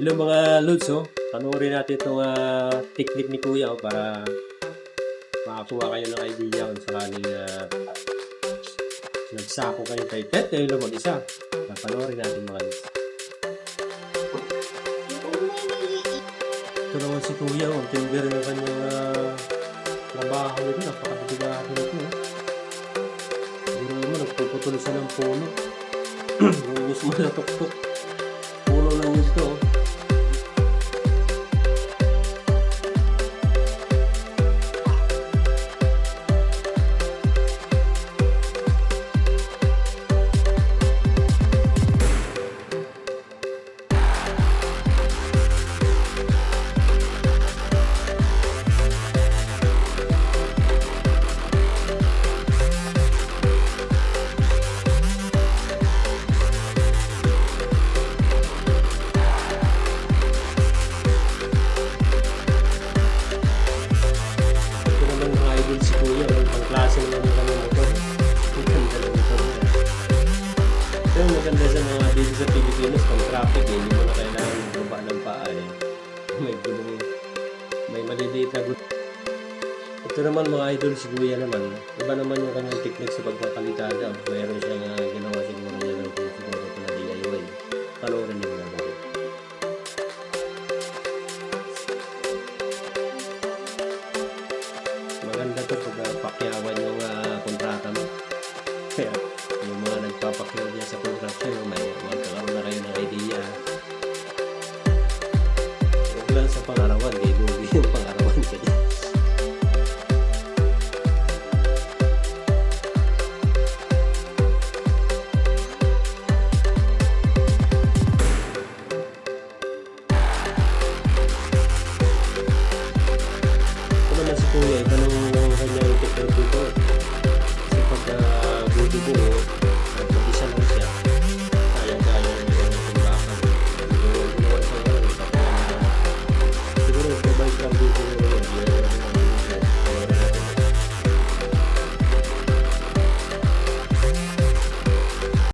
Hello mga Lods, oh. Panoorin natin itong ah, technique ni Kuya oh, para makakuha kayo ng idea kung sakaling uh, nagsako kayo kay Ted, kayo lang mag-isa. Ah, Panoorin natin mga Lods. Ito naman si Kuya, oh. Ang tindi rin ng kanyang uh, trabaho nito. Napakabigahan nito. Oh. Pero naman, nagpuputol ng puno. Ubus mo na tuktok. Mga dito sa Pilipinas, pang traffic eh, hindi mo na kailangan baba ng paa eh. May gulong, may maliliit na gulong. Ito naman mga idol si Kuya naman, iba naman yung kanyang technique sa pagkakalikada. Mayroon siyang uh, ginawa siguro niya ng siguro na DIY. Panoorin niyo na natin. maganda to pag uh, pakyawan yung uh, kontrata mo. Kaya yung mga nagpapakyaw sa pangarawan, di